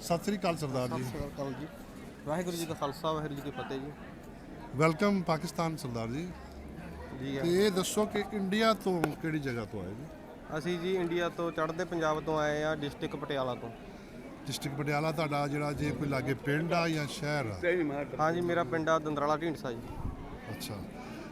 ਸਤਿ ਸ੍ਰੀ ਅਕਾਲ ਸਰਦਾਰ ਜੀ। ਸਤਿ ਸ਼੍ਰੀ ਅਕਾਲ ਜੀ। ਵਾਹਿਗੁਰੂ ਜੀ ਕਾ ਖਾਲਸਾ ਵਾਹਿਗੁਰੂ ਜੀ ਕੀ ਫਤਿਹ ਜੀ। ਵੈਲਕਮ ਪਾਕਿਸਤਾਨ ਸਰਦਾਰ ਜੀ। ਜੀ ਤੇ ਇਹ ਦੱਸੋ ਕਿ ਇੰਡੀਆ ਤੋਂ ਕਿਹੜੀ ਜਗ੍ਹਾ ਤੋਂ ਆਏ ਜੀ? ਅਸੀਂ ਜੀ ਇੰਡੀਆ ਤੋਂ ਚੜ੍ਹਦੇ ਪੰਜਾਬ ਤੋਂ ਆਏ ਆ ਡਿਸਟ੍ਰਿਕਟ ਪਟਿਆਲਾ ਤੋਂ। ਡਿਸਟ੍ਰਿਕਟ ਪਟਿਆਲਾ ਤੁਹਾਡਾ ਜਿਹੜਾ ਜੇ ਕੋਈ ਲਾਗੇ ਪਿੰਡ ਆ ਜਾਂ ਸ਼ਹਿਰ ਆ? ਹਾਂ ਜੀ ਮੇਰਾ ਪਿੰਡ ਆ ਦੰਦਰਾਲਾ ਢੀਂਡਸਾ ਜੀ। ਅੱਛਾ।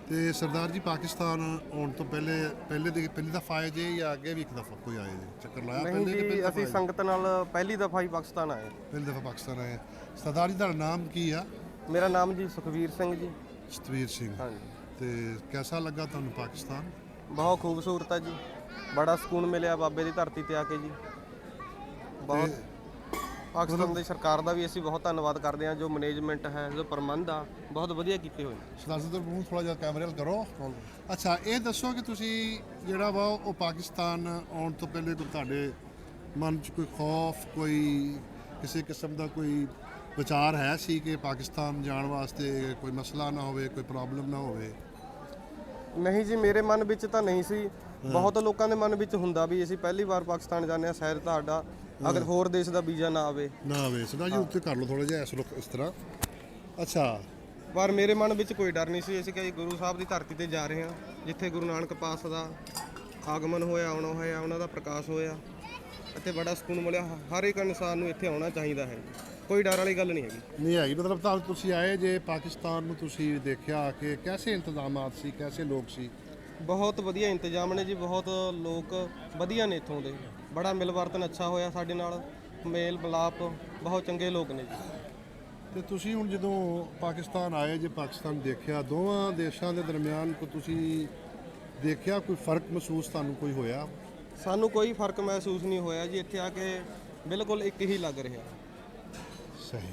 ਤੇ ਸਰਦਾਰ ਜੀ ਪਾਕਿਸਤਾਨ ਆਉਣ ਤੋਂ ਪਹਿਲੇ ਪਹਿਲੇ ਦੀ ਪਹਿਲੀ ਦਫਾ ਆਏ ਜੇ ਜਾਂ ਅੱਗੇ ਵੀ ਇੱਕ ਦਫਾ ਕੋਈ ਆਏ ਜੇ? ਚੱਕਰ ਲਾਇਆ ਨਹੀਂ ਪਹਿਲੇ ਕਿ ਪਹਿਲੀ ਜੀ ਦਫਾ ਅਸੀਂ ਆਏ? ਸੰਗਤ ਨਾਲ ਪਹਿਲੀ ਦਫਾ ਹੀ ਪਾਕਿਸਤਾਨ ਆਏ। ਪਹਿਲੀ ਦਫਾ ਪਾਕਿਸਤਾਨ ਆਏ। ਸਰਦਾਰ ਜੀ ਦਾ ਨਾਮ ਕੀ ਆ? ਮੇਰਾ ਨਾਮ ਜੀ ਸੁਖਵੀਰ ਸਿੰਘ ਜੀ। ਸਤਵੀਰ ਸਿੰਘ। ਹਾਂ ਜੀ ਤੇ ਕਿਹਦਾ ਲੱਗਾ ਤੁਹਾਨੂੰ ਪਾਕਿਸਤਾਨ? ਬਹੁਤ ਖੂਬਸੂਰਤ ਆ ਜੀ। ਬੜਾ ਸਕੂਨ ਮਿਲਿਆ ਬਾਬੇ ਦੀ ਧਰਤੀ ਤੇ ਆ ਕੇ ਜੀ। ਬਹੁਤ ਪਾਕਿਸਤਾਨ ਦੀ ਸਰਕਾਰ ਦਾ ਵੀ ਅਸੀਂ ਬਹੁਤ ਧੰਨਵਾਦ ਕਰਦੇ ਹਾਂ ਜੋ ਮੈਨੇਜਮੈਂਟ ਹੈ ਜੋ ਪ੍ਰਬੰਧ ਆ ਬਹੁਤ ਵਧੀਆ ਕੀਤੇ ਹੋਏ ਨੇ। ਸਰਦਾਰ ਦਾ ਮੂੰਹ ਥੋੜਾ ਜਿਹਾ ਕੈਮਰੇ ਵੱਲ ਕਰੋ। ਅੱਛਾ ਇਹ ਦੱਸੋ ਕਿ ਤੁਸੀਂ ਜਿਹੜਾ ਵਾ ਉਹ ਪਾਕਿਸਤਾਨ ਆਉਣ ਤੋਂ ਪਹਿਲੇ ਕੋਈ ਤੁਹਾਡੇ ਮਨ 'ਚ ਕੋਈ ਖੌਫ ਕੋਈ ਕਿਸੇ ਕਿਸਮ ਦਾ ਕੋਈ ਵਿਚਾਰ ਹੈ ਸੀ ਕਿ ਪਾਕਿਸਤਾਨ ਜਾਣ ਵਾਸਤੇ ਕੋਈ ਮਸਲਾ ਨਾ ਹੋਵੇ ਕੋਈ ਪ੍ਰੋਬਲਮ ਨਾ ਹੋਵੇ? ਨਹੀਂ ਜੀ ਮੇਰੇ ਮਨ ਵਿੱਚ ਤਾਂ ਨਹੀਂ ਸੀ। ਬਹੁਤ ਲੋਕਾਂ ਦੇ ਮਨ ਵਿੱਚ ਹੁੰਦਾ ਵੀ ਅਸੀਂ ਪਹਿਲੀ ਵਾਰ ਪਾਕਿਸਤਾਨ ਜਾਂਦੇ ਆ ਸ਼ਾਇਦ ਤੁਹਾਡਾ ਅਗਰ ਹੋਰ ਦੇਸ਼ ਦਾ ਵੀਜ਼ਾ ਨਾ ਆਵੇ। ਨਾ ਆਵੇ ਸਰਦਾਰ ਜੀ ਉੱਤੇ ਕਰ ਲਓ ਥੋੜਾ ਜਿਹਾ ਇਸ ਰੁਕ ਇਸ ਤਰ੍ਹਾਂ। ਅੱਛਾ। ਪਰ ਮੇਰੇ ਮਨ ਵਿੱਚ ਕੋਈ ਡਰ ਨਹੀਂ ਸੀ ਅਸੀਂ ਕਿ ਗੁਰੂ ਸਾਹਿਬ ਦੀ ਧਰਤੀ ਤੇ ਜਾ ਰਹੇ ਹਾਂ ਜਿੱਥੇ ਗੁਰੂ ਨਾਨਕ ਪਾਸ ਦਾ ਆਗਮਨ ਹੋਇਆ ਆਉਣਾ ਹੋਇਆ ਉਹਨਾਂ ਦਾ ਪ੍ਰਕਾਸ਼ ਹੋਇਆ। ਅਤੇ ਬੜਾ ਸਕੂਨ ਮਿਲਿਆ ਹਰ ਇੱਕ ਇਨਸਾਨ ਨੂੰ ਇੱਥੇ ਆਉਣਾ ਚਾਹੀਦਾ ਹੈ। ਕੋਈ ਡਰ ਵਾਲੀ ਗੱਲ ਨਹੀਂ ਹੈਗੀ। ਨਹੀਂ ਹੈਗੀ ਮਤਲਬ ਤਾਂ ਤੁਸੀਂ ਆਏ ਜੇ ਪਾਕਿਸਤਾਨ ਨੂੰ ਤੁਸੀਂ ਦੇਖਿਆ ਕਿ ਕੈਸੇ ਇੰਤਜ਼ਾਮਾਤ ਸੀ ਕੈਸੇ ਲੋਕ ਸੀ? ਬਹੁਤ ਵਧੀਆ ਇੰਤਜ਼ਾਮ ਨੇ ਜੀ ਬਹੁਤ ਲੋਕ ਵਧੀਆ ਨੇ ਇੱਥੋਂ ਦੇ। ਬੜਾ ਮਿਲਵਰਤਨ ਅੱਛਾ ਹੋਇਆ ਸਾਡੇ ਨਾਲ। ਮੇਲ ਮਿਲਾਪ ਬਹੁਤ ਚੰਗੇ ਲੋਕ ਨੇ ਜੀ। ਤੇ ਤੁਸੀਂ ਹੁਣ ਜਦੋਂ ਪਾਕਿਸਤਾਨ ਆਏ ਜੇ ਪਾਕਿਸਤਾਨ ਦੇਖਿਆ ਦੋਵਾਂ ਦੇਸ਼ਾਂ ਦੇ ਦਰਮਿਆਨ ਕੋ ਤੁਸੀਂ ਦੇਖਿਆ ਕੋਈ ਫ਼ਰਕ ਮਹਿਸੂਸ ਤੁਹਾਨੂੰ ਕੋਈ ਹੋਇਆ? ਸਾਨੂੰ ਕੋਈ ਫ਼ਰਕ ਮਹਿਸੂਸ ਨਹੀਂ ਹੋਇਆ ਜੀ ਇੱਥੇ ਆ ਕੇ ਬਿਲਕੁਲ ਇੱਕ ਹੀ ਲੱਗ ਰਿਹਾ। ਸਹੀ।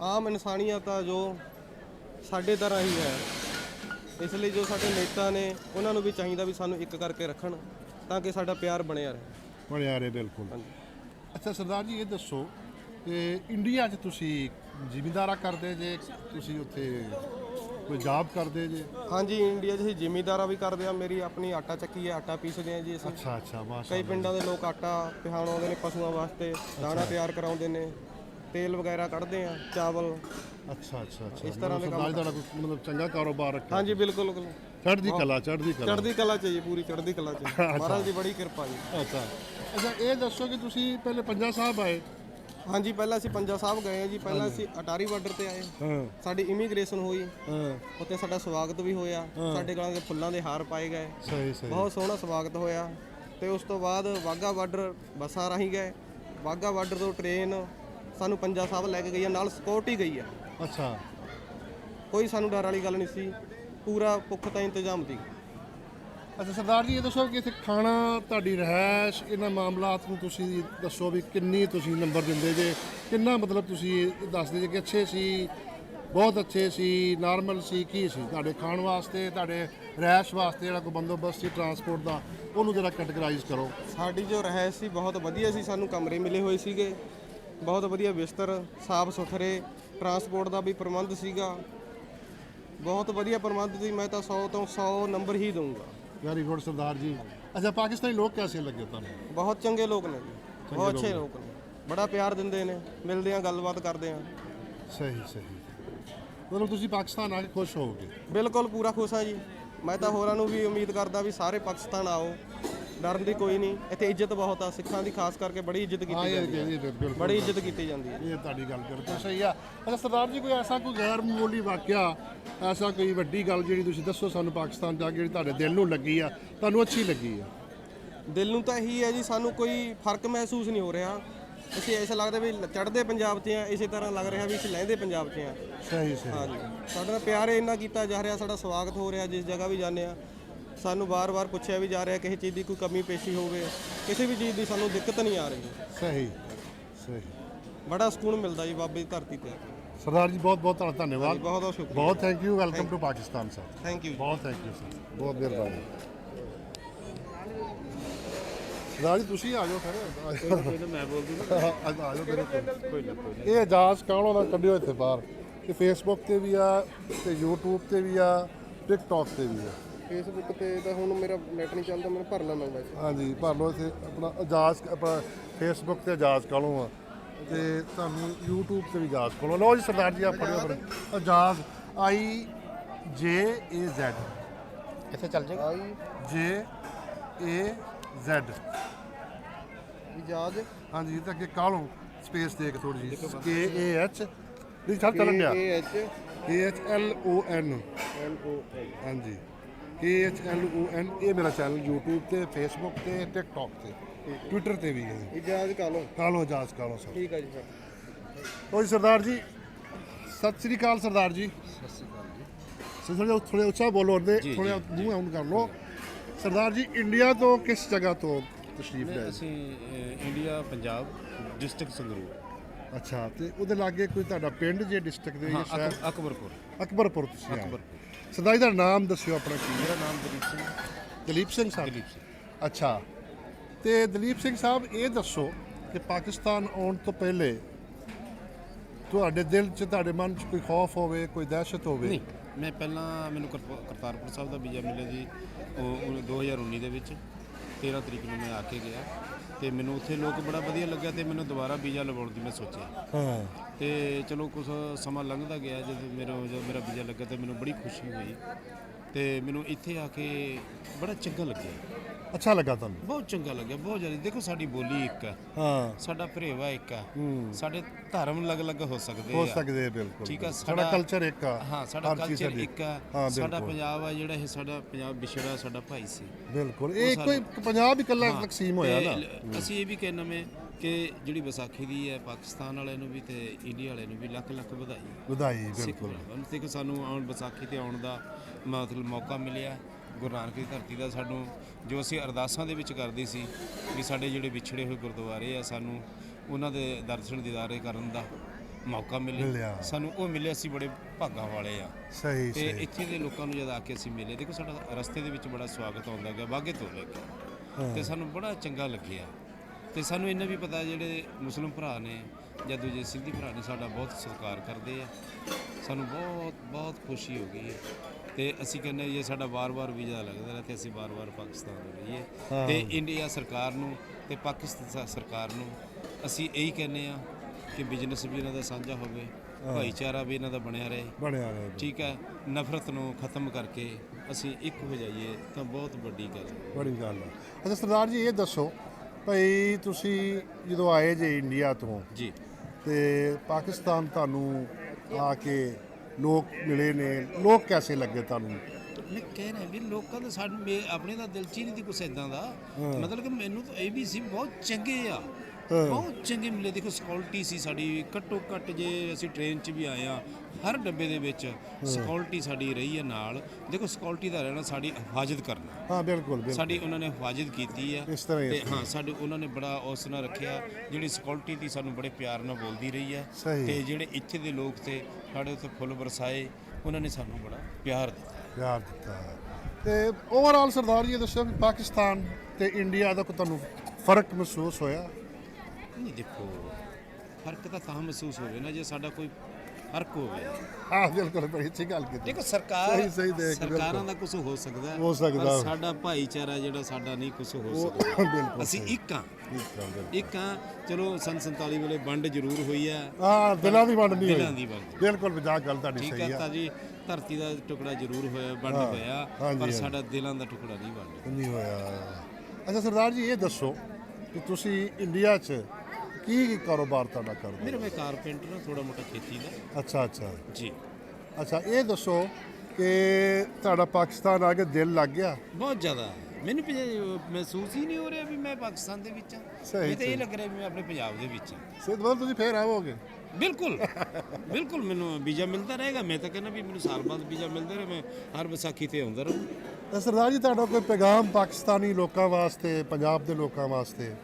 ਆਮ ਇਨਸਾਨੀਅਤ ਆ ਜੋ ਸਾਡੇ ਤਰ੍ਹਾਂ ਹੀ ਹੈ। ਇਸ ਲਈ ਜੋ ਸਾਡੇ ਨੇਤਾ ਨੇ ਉਹਨਾਂ ਨੂੰ ਵੀ ਚਾਹੀਦਾ ਵੀ ਸਾਨੂੰ ਇੱਕ ਕਰਕੇ ਰੱਖਣ ਤਾਂ ਕਿ ਸਾਡਾ ਪਿਆਰ ਬਣਿਆ ਰਹੇ। ਬਣਿਆ ਰਹੇ ਬਿਲਕੁਲ। ਹਾਂਜੀ। ਅੱਛਾ ਸਰਦਾਰ ਜੀ ਇਹ ਦੱਸੋ ਕਿ ਇੰਡੀਆ 'ਚ ਤੁਸੀਂ ਜ਼ਿਮੀਂਦਾਰਾ ਕਰਦੇ ਜੇ ਤੁਸੀਂ ਉੱਥੇ ਕੋਈ ਜੌਬ ਕਰਦੇ ਜੇ? ਹਾਂਜੀ ਇੰਡੀਆ 'ਚ ਅਸੀਂ ਜ਼ਿਮੀਦਾਰਾ ਵੀ ਕਰਦੇ ਆ ਮੇਰੀ ਆਪਣੀ ਆਟਾ ਚੱਕੀ ਹੈ ਆਟਾ ਪੀਸਦੇ ਆ ਜੀ ਅਸੀਂ। ਅੱਛਾ ਅੱਛਾ ਕਈ ਪਿੰਡਾਂ ਦੇ ਲੋਕ ਆਟਾ ਪਿਹਾਉਣ ਆਉਂਦੇ ਨੇ ਪਸ਼ੂਆਂ ਵਾਸਤੇ ਦਾਣਾ ਤਿਆਰ ਕਰਾਉਂਦੇ ਨੇ। ਤੇਲ ਵਗੈਰਾ ਕੱਢਦੇ ਆ ਚਾਵਲ। ਅੱਛਾ ਅੱਛਾ ਅੱਛਾ। ਇਸ ਤਰ੍ਹਾਂ ਦੇ ਸਰਦਾਰ ਜੀ ਤੁਹਾਡਾ ਕੋਈ ਮਤਲਬ ਚੰਗਾ ਕਾਰੋਬਾਰ ਰੱਖਿਆ। ਹਾਂਜੀ ਬਿਲਕੁਲ ਬਿਲਕੁਲ। ਚੜ੍ਹਦੀ ਕਲਾ ਚੜ੍ਹਦੀ ਕਲਾ। ਚੜ੍ਹਦੀ ਕਲਾ ਚ ਜੀ ਪੂਰੀ ਚੜ੍ਹਦੀ ਕਲਾ ਚ ਮਹਾਰਾਜ ਦੀ ਬੜੀ ਕਿਰਪਾ ਜੀ। ਅੱਛਾ। ਅੱਛਾ ਇਹ ਦੱਸੋ ਕਿ ਤੁਸੀਂ ਪਹਿਲੇ ਪੰਜਾ ਸਾਹਿਬ ਆਏ? ਹਾਂਜੀ ਪਹਿਲਾਂ ਅਸੀਂ ਪੰਜਾ ਸਾਹਿਬ ਗਏ ਆ ਜੀ ਪਹਿਲਾਂ ਅਸੀਂ ਅਟਾਰੀ ਬਾਰਡਰ ਤੇ ਆਏ। ਹਾਂ। ਸਾਡੀ ਇਮੀਗ੍ਰੇਸ਼ਨ ਹੋਈ। ਹਾਂ। ਉੱਥੇ ਸਾਡਾ ਸਵਾਗਤ ਵੀ ਹੋਇਆ। ਸਾਡੇ ਗਲਾਂ ਦੇ ਫੁੱਲਾਂ ਦੇ ਹਾਰ ਪਾਏ ਗਏ। ਸਹੀ ਸਹੀ। ਬਹੁਤ ਸੋਹਣਾ ਸਵਾਗਤ ਹੋਇਆ। ਤੇ ਉਸ ਤੋਂ ਬਾਅਦ ਵਾਗਾ ਬਾਰਡਰ ਬੱਸਾਂ ਰਾਹੀਂ ਗਏ। ਵਾਗਾ ਬਾਰਡਰ ਤੋਂ ਟ੍ਰੇਨ ਸਾਨੂੰ ਪੰਜਾ ਸਾਹਿਬ ਲੈ ਕੇ ਗਈ ਆ ਨਾਲ ਸਿਕਿਉਰਿਟੀ ਗਈ ਆ ਅੱਛਾ। ਕੋਈ ਸਾਨੂੰ ਡਰ ਵਾਲੀ ਗੱਲ ਨਹੀਂ ਸੀ। ਪੂਰਾ ਭੁੱਖ ਤਾਂ ਇੰਤਜ਼ਾਮ ਸੀ ਅੱਛਾ ਸਰਦਾਰ ਜੀ ਇਹ ਦੱਸੋ ਕਿ ਇੱਥੇ ਖਾਣਾ ਤੁਹਾਡੀ ਰਹਿائش ਇਹਨਾਂ ਮਾਮਲਾਤ ਨੂੰ ਤੁਸੀਂ ਦੱਸੋ ਵੀ ਕਿੰਨੀ ਤੁਸੀਂ ਨੰਬਰ ਦਿੰਦੇ ਜੇ। ਕਿੰਨਾ ਮਤਲਬ ਤੁਸੀਂ ਦੱਸਦੇ ਜੇ ਕਿ ਅੱਛੇ ਸੀ ਬਹੁਤ ਅੱਛੇ ਸੀ ਨਾਰਮਲ ਸੀ ਕੀ ਸੀ? ਤੁਹਾਡੇ ਖਾਣ ਵਾਸਤੇ ਤੁਹਾਡੇ ਰਹਿائش ਵਾਸਤੇ ਜਿਹੜਾ ਕੋਈ ਬੰਦੋਬਸਤ ਸੀ ਟਰਾਂਸਪੋਰਟ ਦਾ ਉਹਨੂੰ ਜਰਾ ਕੈਟਾਗਰਾਈਜ਼ ਕਰੋ। ਸਾਡੀ ਜੋ ਰਹਿائش ਸੀ ਬਹੁਤ ਵਧੀਆ ਸੀ। ਸਾਨੂੰ ਕਮਰੇ ਮਿਲੇ ਹੋਏ ਸੀਗੇ। ਬਹੁਤ ਵਧੀਆ ਬਿਸਤਰ ਸਾਫ਼ ਸੁਥਰੇ ਟਰਾਂਸਪੋਰਟ ਦਾ ਵੀ ਪ੍ਰਬੰਧ ਸੀਗਾ। ਬਹੁਤ ਵਧੀਆ ਪ੍ਰਬੰਧ ਸੀ ਮੈਂ ਤਾਂ 100 ਤੋਂ 100 ਨੰਬਰ ਹੀ ਦਊਂਗਾ। Very good Sardar ji. ਅੱਛਾ ਪਾਕਿਸਤਾਨੀ ਲੋਕ ਕਿਵੇਂ ਲੱਗੇ ਤੁਹਾਨੂੰ? ਬਹੁਤ ਚੰਗੇ ਲੋਕ ਨੇ ਜੀ ਬਹੁਤ ਅੱਛੇ ਲੋਕ ਨੇ। ਬੜਾ ਪਿਆਰ ਦਿੰਦੇ ਨੇ ਮਿਲਦੇ ਆ ਗੱਲਬਾਤ ਕਰਦੇ ਆ। ਸਹੀ ਸਹੀ। ਮਤਲਬ ਤੁਸੀਂ ਪਾਕਿਸਤਾਨ ਆ ਕੇ ਖੁਸ਼ ਹੋਵੋਗੇ? ਬਿਲਕੁਲ ਪੂਰਾ ਖੁਸ਼ ਆ ਜੀ। ਮੈਂ ਤਾਂ ਹੋਰਾਂ ਨੂੰ ਵੀ ਉਮੀਦ ਕਰਦਾ ਵੀ ਸਾਰੇ ਪਾਕਿਸਤਾਨ ਆਓ। ਡਰਨ ਦੀ ਕੋਈ ਨਹੀਂ। ਇੱਥੇ ਇੱਜ਼ਤ ਬਹੁਤ ਆ ਸਿੱਖਾਂ ਦੀ ਖਾਸ ਕਰਕੇ ਬੜੀ ਇੱਜ਼ਤ ਹਾਂ ਕੀਤੀ ਇਹ ਜਾਂਦੀ ਹੈ ਇਹ ਬਿਲਕੁਲ ਬੜੀ ਇੱਜ਼ਤ ਕੀਤੀ ਜਾਂਦੀ ਹੈ ਇਹ ਤੁਹਾਡੀ ਗੱਲ ਬਿਲਕੁਲ ਸਹੀ ਆ। ਅੱਛਾ ਸਰਦਾਰ ਜੀ ਕੋਈ ਐਸਾ ਕੋਈ ਗੈਰ ਮਾਮੂਲੀ ਵਾਕਿਆ ਐਸਾ ਕੋਈ ਵੱਡੀ ਗੱਲ ਜਿਹੜੀ ਤੁਸੀਂ ਦੱਸੋ ਸਾਨੂੰ ਪਾਕਿਸਤਾਨ ਜਾ ਕੇ ਜਿਹੜੀ ਤੁਹਾਡੇ ਦਿਲ ਨੂੰ ਲੱਗੀ ਆ ਤੁਹਾਨੂੰ ਅੱਛੀ ਲੱਗੀ ਆ? ਦਿਲ ਨੂੰ ਤਾਂ ਇਹੀ ਹੈ ਜੀ ਸਾਨੂੰ ਕੋਈ ਫ਼ਰਕ ਮਹਿਸੂਸ ਨਹੀਂ ਹੋ ਰਿਹਾ। ਅਸੀਂ ਐਸਾ ਲੱਗਦਾ ਵੀ ਚੜ੍ਹਦੇ ਪੰਜਾਬ 'ਚ ਆ ਇਸੇ ਤਰ੍ਹਾਂ ਲੱਗ ਰਿਹਾ ਵੀ ਅਸੀਂ ਲਹਿੰਦੇ ਪੰਜਾਬ 'ਚ ਆ। ਸਹੀ ਸਹੀ। ਹਾਂਜੀ। ਸਾਡਾ ਪਿਆਰ ਇੰਨਾ ਕੀਤਾ ਜਾ ਰਿਹਾ ਸਾਡਾ ਸਵਾਗਤ ਹੋ ਰਿਹਾ ਜਿਸ ਜਗ੍ਹਾ ਵੀ ਜਾਂਦੇ ਆ। ਸਾਨੂੰ ਵਾਰ-ਵਾਰ ਪੁੱਛਿਆ ਵੀ ਜਾ ਰਿਹਾ ਕਿਸੇ ਚੀਜ਼ ਦੀ ਕੋਈ ਕਮੀ ਪੇਸ਼ੀ ਹੋਵੇ ਕਿਸੇ ਵੀ ਚੀਜ਼ ਦੀ ਸਾਨੂੰ ਦਿੱਕਤ ਨਹੀਂ ਆ ਰਹੀ। ਸਹੀ ਸਹੀ। ਬੜਾ ਸਕੂਨ ਮਿਲਦਾ ਜੀ ਬਾਬੇ ਦੀ ਧਰਤੀ ਤੇ ਸਰਦਾਰ ਜੀ ਬਹੁਤ ਬਹੁਤ ਤੁਹਾਡਾ ਧੰਨਵਾਦ। ਬਹੁਤ ਬਹੁਤ ਸ਼ੁਕਰੀਆ। ਬਹੁਤ thank you welcome to Pakistan sir thank you ਬਹੁਤ ਥੈਂਕ ਯੂ ਸਰ ਬਹੁਤ ਮਿਹਰਬਾਨੀ। ਸਰਦਾਰ ਜੀ ਤੁਸੀਂ ਆ ਜਾਓ ਫਿਰ। ਮੈਂ ਬੋਲ ਦੂੰਗਾ ਆ ਜਾਓ ਮੇਰੇ ਕੋਲ ਕੋਈ ਨਾ ਕੋਈ ਇਹ ਇਜਾਜ਼ ਕਾਹਲੋਂ ਦਾ ਕੱਢਿਓ ਇੱਥੇ ਬਾਹਰ। ਇਹ ਫੇਸਬੁੱਕ ਤੇ ਵੀ ਆ ਤੇ YouTube ਤੇ ਵੀ ਆ ਟਿਕਟੌਕ ਤੇ ਵੀ ਆ। ਫੇਸਬੁੱਕ ਤੇ ਤਾਂ ਹੁਣ ਮੇਰਾ ਨੈਟ ਨਹੀਂ ਚੱਲਦਾ ਮੈਨੂੰ ਭਰਨਾ ਪੈਂਦਾ ਸੀ ਹਾਂਜੀ ਭਰ ਲਓ ਇੱਥੇ ਆਪਣਾ ਇਜਾਜ਼ ਆਪਣਾ ਫੇਸਬੁੱਕ ਤੇ ਇਜਾਜ਼ ਕਾਹਲੋਂ ਆ। ਤੇ ਤੁਹਾਨੂੰ YouTube ਤੇ ਵੀ ਜਾਜ ਕੋਲੋਂ ਲਓ। ਜੀ ਸਰਦਾਰ ਜੀ ਆ ਫੜਿਓ ਫਿਰ ਅਜਾਜ਼ ਆਈ ਜੇ ਏ ਜ਼ੈਡ। ਇੱਥੇ ਚੱਲ ਜਾਏਗਾ। ਆਈ ਜੇ ਏ ਜ਼ੈਡ। ਇਜਾਜ਼? ਹਾਂਜੀ ਤੇ ਅੱਗੇ ਕਾਲੋਂ ਸਪੇਸ ਦੇ ਕੇ ਥੋੜੀ ਜੀ ਕੇ ਏ ਐਚ। ਨਹੀਂ ਚੱਲ ਚੱਲਣ ਡਿਆ ਏ H. K H L O N. L O L ਹਾਂਜੀ। K H L O N ਇਹ ਮੇਰਾ ਚੈਨਲ YouTube ਤੇ Facebook ਤੇ TikTok ਤੇ Twitter ਤੇ ਵੀ ਹੈ ਇਜਾਜ਼ ਕਾ ਲਓ। ਕਾਲੋ ਜਾਜ ਕਾਲੋ ਸਰ ਠੀਕ ਹੈ ਜੀ ਸਰ। ਓਏ ਸਰਦਾਰ ਜੀ ਸਤਿ ਸ੍ਰੀ ਅਕਾਲ ਸਰਦਾਰ ਜੀ। ਸਤਿ ਸ੍ਰੀ ਅਕਾਲ ਥੋੜੇ ਉੱਚਾ ਬੋਲੋ ਉਹਦੇ ਥੋੜੇ ਮੂੰਹ ਆਉਂ ਕਰ ਲੋ ਸਰਦਾਰ ਜੀ ਇੰਡੀਆ ਤੋਂ ਕਿਸ ਜਗ੍ਹਾ ਤੋਂ ਤਸ਼ਰੀਫ ਲੈ ਅਸੀਂ ਇੰਡੀਆ ਪੰਜਾਬ ਡਿਸਟ੍ਰਿਕਟ ਸੰਗਰੂਰ। ਅੱਛਾ ਤੇ ਉਹਦੇ ਲਾਗੇ ਕੋਈ ਤੁਹਾਡਾ ਪਿੰਡ ਜੇ ਡਿਸਟ੍ਰਿਕਟ ਦੇ ਜਾਂ ਸ਼ਹਿਰ? ਅਕ- ਅਕਬਰਪੁਰ। ਅਕਬਰਪੁਰ ਤੁਸੀਂ ਅਕਬਰਪੁਰ। ਸਰਦਾਰ ਜੀ ਦਾ ਨਾਮ ਦੱਸਿਓ ਆਪਣਾ ਕੀ ਹੈ? ਮੇਰਾ ਨਾਮ ਦਲੀਪ ਸਿੰਘ ਦਲੀਪ ਸਿੰਘ ਸਾਹਿਬ। ਦਲੀਪ ਸਿੰਘ। ਅੱਛਾ। ਤੇ ਦਲੀਪ ਸਿੰਘ ਸਾਹਿਬ ਇਹ ਦੱਸੋ ਕਿ ਪਾਕਿਸਤਾਨ ਆਉਣ ਤੋਂ ਪਹਿਲੇ ਤੁਹਾਡੇ ਦਿਲ 'ਚ ਤੁਹਾਡੇ ਮਨ 'ਚ ਕੋਈ ਖੌਫ ਹੋਵੇ ਕੋਈ ਦਹਿਸ਼ਤ ਹੋਵੇ? ਨਹੀਂ ਮੈਂ ਪਹਿਲਾਂ ਮੈਨੂੰ ਕਰਪ- ਕਰਤਾਰਪੁਰ ਸਾਹਿਬ ਦਾ ਵੀਜ਼ਾ ਮਿਲਿਆ ਜੀ ਉਹ ਉਹ 2019 ਦੇ ਵਿੱਚ 13 ਤਰੀਕ ਨੂੰ ਮੈਂ ਆ ਕੇ ਗਿਆ। ਤੇ ਮੈਨੂੰ ਉੱਥੇ ਲੋਕ ਬੜਾ ਵਧੀਆ ਲੱਗਿਆ ਤੇ ਮੈਨੂੰ ਦੁਬਾਰਾ ਵੀਜ਼ਾ ਲਵਾਉਣ ਦੀ ਮੈਂ ਸੋਚਿਆ। ਹਾਂ। ਤੇ ਚਲੋ ਕੁਝ ਸਮਾਂ ਲੰਘਦਾ ਗਿਆ ਜਦ ਮੇਰਾ ਜਦ ਮੇਰਾ ਵੀਜ਼ਾ ਲੱਗਾ ਤੇ ਮੈਨੂੰ ਬੜੀ ਖੁਸ਼ੀ ਹੋਈ। ਤੇ ਮੈਨੂੰ ਇੱਥੇ ਆ ਕੇ ਬੜਾ ਚੰਗਾ ਲੱਗਿਆ। ਅੱਛਾ ਲੱਗਾ ਤੁਹਾਨੂੰ? ਬਹੁਤ ਚੰਗਾ ਲੱਗਿਆ ਬਹੁਤ ਜ਼ਿਆਦਾ। ਦੇਖੋ ਸਾਡੀ ਬੋਲੀ ਇੱਕ ਆ। ਹਾਂ। ਸਾਡਾ ਭਰੇਵਾ ਇੱਕ ਆ। ਹੂੰ। ਸਾਡੇ ਧਰਮ ਅਲੱਗ-ਅਲੱਗ ਹੋ ਸਕਦੇ ਹੋ ਆ। ਸਕਦੇ ਆ ਬਿਲਕੁਲ। ਠੀਕ ਆ ਸਾਡਾ ਕਲਚਰ ਇੱਕ ਆ। ਹਾਂ ਸਾਡਾ ਕਲਚਰ ਇੱਕ ਆ। ਹਾਂ ਸਾਡਾ ਪੰਜਾਬ ਆ ਜਿਹੜਾ ਇਹ ਸਾਡਾ ਪੰਜਾਬ ਵਿਛੜਾ ਸਾਡਾ ਭਾਈ ਸੀ। ਬਿਲਕੁਲ। ਇਹ ਕੋਈ ਪੰਜਾਬ ਹੀ ਇਕੱਲਾ ਹਾਂ, ਤਕਸੀਮ ਹੋਇਆ ਤੇ ਨਾ। ਅਸੀਂ ਇਹ ਵੀ ਕਹਿਣਾ ਮੈਂ ਕਿ ਜਿਹੜੀ ਵਿਸਾਖੀ ਦੀ ਹੈ ਪਾਕਿਸਤਾਨ ਵਾਲਿਆਂ ਨੂੰ ਵੀ ਤੇ ਇੰਡੀਆ ਵਾਲਿਆਂ ਨੂੰ ਵੀ ਲੱਖ ਲੱਖ ਵਧਾਈ ਵਧਾਈ ਬਿਲਕੁਲ। ਦੇਖੋ ਸਾਨੂੰ ਆਉਣ ਵਿਸਾਖੀ ਤੇ ਆਉਣ ਦਾ ਮਤਲਬ ਮੌਕਾ ਮਿਲਿਆ। ਗੁਰੂ ਨਾਨਕ ਦੀ ਧਰਤੀ ਦਾ ਸਾਨੂੰ ਜੋ ਅਸੀਂ ਅਰਦਾਸਾਂ ਦੇ ਵਿੱਚ ਕਰਦੇ ਸੀ ਵੀ ਸਾਡੇ ਜਿਹੜੇ ਵਿਛੜੇ ਹੋਏ ਗੁਰਦੁਆਰੇ ਆ ਸਾਨੂੰ ਉਹਨਾਂ ਦੇ ਦਰਸ਼ਨ ਦੀਦਾਰੇ ਕਰਨ ਦਾ ਮੌਕਾ ਮਿਲਿਆ। ਸਾਨੂੰ ਉਹ ਮਿਲਿਆ ਅਸੀਂ ਬੜੇ ਭਾਗਾਂ ਵਾਲੇ ਆ। ਸਹੀ ਤੇ ਇੱਥੇ ਦੇ ਲੋਕਾਂ ਨੂੰ ਜਦ ਆ ਕੇ ਅਸੀਂ ਮਿਲੇ ਦੇਖੋ ਸਾਡਾ ਰਸਤੇ ਦੇ ਵਿੱਚ ਬੜਾ ਸਵਾਗਤ ਆਉਂਦਾ ਗਿਆ ਬਾਗੇ ਤੋਂ ਲੈ ਕੇ। ਤੇ ਸਾਨੂੰ ਬੜਾ ਚੰਗਾ ਲੱਗਿਆ। ਤੇ ਸਾਨੂੰ ਇੰਨਾ ਵੀ ਪਤਾ ਜਿਹੜੇ ਮੁਸਲਮ ਭਰਾ ਨੇ ਜਾਂ ਦੂਜੇ ਸਿੰਧੀ ਭਰਾ ਨੇ ਸਾਡਾ ਬਹੁਤ ਸਤਿਕਾਰ ਕਰਦੇ ਆ। ਸਾਨੂੰ ਬਹੁਤ ਬਹੁਤ ਖੁਸ਼ੀ ਹੋ ਗਈ ਹੈ। ਤੇ ਅਸੀਂ ਕਹਿੰਦੇ ਜੇ ਸਾਡਾ ਵਾਰ-ਵਾਰ ਵੀਜ਼ਾ ਲੱਗਦਾ ਰਹੇ ਤੇ ਅਸੀਂ ਵਾਰ-ਵਾਰ ਪਾਕਿਸਤਾਨ ਦੇ ਰਹੀਏ। ਤੇ ਇੰਡੀਆ ਸਰਕਾਰ ਨੂੰ ਤੇ ਪਾਕਿਸਤਾਨ ਸਰਕਾਰ ਨੂੰ ਅਸੀਂ ਇਹੀ ਕਹਿੰਦੇ ਆ ਕਿ ਬਿਜ਼ਨਸ ਵੀ ਇਹਨਾਂ ਦਾ ਸਾਂਝਾ ਹੋਵੇ ਭਾਈਚਾਰਾ ਵੀ ਇਹਨਾਂ ਦਾ ਬਣਿਆ ਰਹੇ। ਬਣਿਆ ਰਹੇ। ਠੀਕ ਹੈ ਨਫ਼ਰਤ ਨੂੰ ਖਤਮ ਕਰਕੇ ਅਸੀਂ ਇੱਕ ਹੋ ਜਾਈਏ ਤਾਂ ਬਹੁਤ ਵੱਡੀ ਗੱਲ ਹੈ। ਬੜੀ ਗੱਲ ਹੈ। ਅੱਛਾ ਸਰਦਾਰ ਜੀ ਇਹ ਦੱਸੋ ਭਈ ਤੁਸੀਂ ਜਦੋਂ ਆਏ ਜੇ ਇੰਡੀਆ ਤੋਂ ਜੀ। ਤੇ ਪਾਕਿਸਤਾਨ ਤੁਹਾਨੂੰ ਆ ਕੇ ਲੋਕ ਮਿਲੇ ਨੇ ਲੋਕ ਕੈਸੇ ਲੱਗੇ ਤੁਹਾਨੂੰ? ਮੈਂ ਕਹਿ ਰਿਹਾ ਵੀ ਲੋਕਾਂ ਦਾ ਸਾਡੇ ਆਪਣੇ ਦਾ ਦਿਲ ਚ ਹੀ ਨਹੀਂ ਦੀ ਕੁਛ ਇਦਾਂ ਦਾ। ਮਤਲਬ ਕਿ ਮੈਨੂੰ ਤਾਂ ਇਹ ਵੀ ਸੀ ਬਹੁਤ ਚੰਗੇ ਆ। ਬਹੁਤ ਚੰਗੇ ਮਿਲੇ। ਦੇਖੋ ਸਕਿਉਰਿਟੀ ਸੀ ਸਾਡੀ। ਘੱਟੋ ਘੱਟ ਜੇ ਅਸੀਂ ਟ੍ਰੇਨ 'ਚ ਵੀ ਆਏ ਆ ਹਰ ਡੱਬੇ ਦੇ ਵਿੱਚ ਸਕਿਉਰਿਟੀ ਸਾਡੀ ਰਹੀ ਹੈ ਨਾਲ। ਦੇਖੋ ਸਕਿਉਰਿਟੀ ਦਾ ਰਹਿਣਾ ਸਾਡੀ ਹਿਫਾਜ਼ਤ ਕਰਨਾ। ਹਾਂ ਬਿਲਕੁਲ ਬਿਲਕੁਲ। ਸਾਡੀ ਉਹਨਾਂ ਨੇ ਹਿਫਾਜ਼ਤ ਕੀਤੀ ਆ ਇਸ ਤਰ੍ਹਾਂ ਹੀ, ਤੇ ਹਾਂ ਸਾਡੇ ਉਹਨਾਂ ਨੇ ਬੜਾ ਉਸ ਨਾਲ ਰੱਖਿਆ। ਜਿਹੜੀ ਸਿਕਿਉਰਿਟੀ ਦੀ ਸਾਨੂੰ ਬੜੇ ਪਿਆਰ ਨਾਲ ਬੋਲਦੀ ਰਹੀ ਆ ਸਹੀ। ਤੇ ਜਿਹੜੇ ਇੱਥੇ ਦੇ ਲੋਕ ਤੇ ਸਾਡੇ ਉੱਤੇ ਫੁੱਲ ਬਰਸਾਏ ਉਹਨਾਂ ਨੇ ਸਾਨੂੰ ਬੜਾ ਪਿਆਰ ਦਿੱਤਾ। ਪਿਆਰ ਦਿੱਤਾ ਹੈ। ਤੇ ਓਵਰਆਲ ਸਰਦਾਰ ਜੀ ਦੱਸੋ ਕਿ ਪਾਕਿਸਤਾਨ ਤੇ ਇੰਡੀਆ ਦਾ ਕੋਈ ਤੁਹਾਨੂੰ ਫ਼ਰਕ ਮਹਿਸੂਸ ਹੋਇਆ? ਨਹੀਂ ਦੇਖੋ ਫ਼ਰਕ ਤਾਂ ਤਾਂ ਮਹਿਸੂਸ ਹੋਵੇ ਨਾ ਜੇ ਸਾਡਾ ਕੋਈ ਫ਼ਰਕ ਹੋਵੇ। ਹਾਂ ਬਿਲਕੁਲ ਬੜੀ ਅੱਛੀ ਗੱਲ ਕੀਤੀ। ਦੇਖੋ ਸਰਕਾਰ ਸਹੀ- ਸਹੀ ਦੇਖ ਸਰਕਾਰਾਂ। ਦਾ ਕੁਝ ਹੋ ਸਕਦਾ ਹੈ, ਹੋ ਸਕਦਾ। ਪਰ ਸਾਡਾ ਭਾਈਚਾਰਾ ਜਿਹੜਾ ਸਾਡਾ ਨਹੀਂ ਕੁਝ ਹੋ ਸਕਦਾ। ਅਸੀਂ। ਇੱਕ ਹਾਂ। ਠੀਕ ਹੈ। ਇੱਕ ਹਾਂ ਚਲੋ ਸੰਨ 47 ਵੇਲੇ ਵੰਡ ਜ਼ਰੂਰ ਹੋਈ ਆ ਹਾਂ ਦਿਲਾਂ ਦੀ ਵੰਡ ਨਹੀਂ ਦਿਲਾਂ ਦੀ ਵੰਡ। ਬਿਲਕੁਲ ਵਿਚਾਰ ਗੱਲ ਤੁਹਾਡੀ ਠੀਕ ਸਹੀ ਹੈ ਆ। ਤਾਂ ਜੀ ਧਰਤੀ ਦਾ ਟੁਕੜਾ ਜ਼ਰੂਰ ਹੋਇਆ ਵੰਡ ਹਾਂ, ਹੋਇਆ ਪਰ। ਸਾਡਾ ਦਿਲਾਂ ਦਾ ਟੁਕੜਾ ਨਹੀਂ ਵੰਡ ਨਹੀਂ ਹੋਇਆ। ਅੱਛਾ ਸਰਦਾਰ ਜੀ ਇਹ ਦੱਸੋ ਕਿ ਤੁਸੀਂ ਇੰਡੀਆ 'ਚ ਕੀ ਕੀ ਕਾਰੋਬਾਰ ਤੁਹਾਡਾ ਕਰਦੇ? ਮੇਰਾ ਮੈਂ ਕਾਰਪੈਂਟਰ ਹਾਂ ਥੋੜਾ ਮੋਟਾ ਖੇਤੀ ਦਾ। ਅੱਛਾ ਅੱਛਾ। ਜੀ। ਅੱਛਾ ਇਹ ਦੱਸੋ ਕਿ ਤੁਹਾਡਾ ਪਾਕਿਸਤਾਨ ਆ ਕੇ ਦਿਲ ਲੱਗ ਗਿਆ? ਬਹੁਤ ਜ਼ਿਆਦਾ। ਮੈਨੂੰ ਪਿਆ- ਮਹਿਸੂਸ ਹੀ ਨਹੀਂ ਹੋ ਰਿਹਾ ਵੀ ਮੈਂ ਪਾਕਿਸਤਾਨ ਦੇ ਵਿੱਚ ਹਾਂ। ਸਹੀ, ਮੈਨੂੰ ਤਾਂ ਇਹ ਸਹੀ। ਲੱਗ ਰਿਹਾ ਵੀ ਮੈਂ ਆਪਣੇ ਪੰਜਾਬ ਦੇ ਵਿੱਚ ਹਾਂ। ਸਿੱਧ ਬਲ ਤੁਸੀਂ ਫੇਰ ਆਵੋਗੇ? ਬਿਲਕੁਲ ਬਿਲਕੁਲ ਮੈਨੂੰ ਵੀਜ਼ਾ ਮਿਲਦਾ ਰਹੇਗਾ। ਮੈਂ ਤਾਂ ਕਹਿੰਦਾ ਵੀ ਮੈਨੂੰ ਸਾਲ ਬਾਅਦ ਵੀਜ਼ਾ ਮਿਲਦਾ ਰਹੇ ਮੈਂ ਹਰ ਵਿਸਾਖੀ ਤੇ ਆਉਂਦਾ ਰਹੂੰ। ਤਾਂ ਸਰਦਾਰ ਜੀ ਤੁਹਾਡਾ ਕੋਈ ਪੈਗਾਮ ਪਾਕਿਸਤਾਨੀ ਲੋਕਾਂ ਵਾਸਤੇ ਪੰਜਾਬ ਦੇ ਲੋਕਾਂ ਵਾਸਤੇ?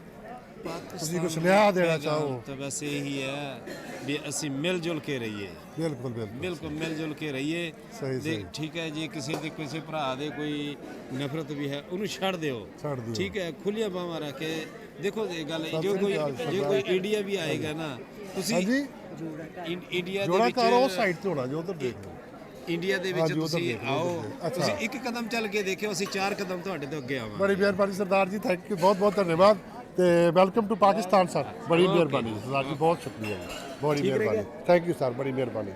ਤੁਸੀਂ ਕੁਛ ਸੁਨੇਹਾ ਦੇਣਾ ਚਾਹੋ? ਤਾਂ ਬਸ ਇਹੀ ਹੈ ਵੀ ਅਸੀਂ ਮਿਲ ਜੁਲ ਕੇ ਰਹੀਏ ਬਿਲਕੁਲ ਬਿਲਕੁਲ ਬਿਲਕੁਲ ਮਿਲ ਜੁਲ ਕੇ ਰਹੀਏ ਸਹੀ, ਦੇ- ਸਹੀ। ਠੀਕ ਹੈ ਜੇ ਕਿਸੇ ਦੇ ਕਿਸੇ ਭਰਾ ਦੇ ਕੋਈ ਨਫ਼ਰਤ ਵੀ ਹੈ ਉਹਨੂੰ ਛੱਡ ਦਿਓ ਛੱਡ ਦਿਓ। ਠੀਕ ਹੈ ਖੁੱਲੀਆਂ ਬਾਹਾਂ ਰੱਖ ਕੇ ਦੇਖੋ ਇਹ ਗੱਲ ਸਤਿ ਜੋ ਸ੍ਰੀ ਕੋਈ ਅਕਾਲ, ਜੇ। ਕੋਈ ਇੰਡੀਆ ਵੀ ਆਏਗਾ ਨਾ ਤੁਸੀਂ ਹਾਂਜੀ ਇੰ- ਇੰਡੀਆ ਦੇ ਜੋੜਾ ਵਿੱਚ ਉਹ ਸਾਈਡ ਤੇ ਹੋਣਾ ਜੋ ਉਧਰ ਦੇਖ ਲਓ ਇੰਡੀਆ ਦੇ ਵਿੱਚ ਹਾਂਜੀ, ਉੱਧਰ ਤੁਸੀਂ ਦੇਖ ਲਓ, ਆਓ। ਅੱਛਾ। ਤੁਸੀਂ ਇੱਕ ਕਦਮ ਚੱਲ ਕੇ ਦੇਖਿਓ ਅਸੀਂ ਚਾਰ ਕਦਮ ਤੁਹਾਡੇ ਤੋਂ ਅੱਗੇ ਆਵਾਂਗੇ ਬੜੀ ਮਿਹਰਬਾਨੀ ਸਰਦਾਰ ਜੀ ਥੈਂਕ ਯੂ ਬਹੁਤ ਬਹੁਤ ਧੰਨਵਾਦ ਤੇ ਵੈਲਕਮ ਟੂ ਪਾਕਿਸਤਾਨ ਸਰ ਬੜੀ ਮਿਹਰਬਾਨੀ ਸਰਦਾਰ ਜੀ ਬਹੁਤ ਸ਼ੁਕਰੀਆ ਜੀ ਬੜੀ ਮਿਹਰਬਾਨੀ ਥੈਂਕ ਯੂ ਸਰ ਬੜੀ ਮਿਹਰਬਾਨੀ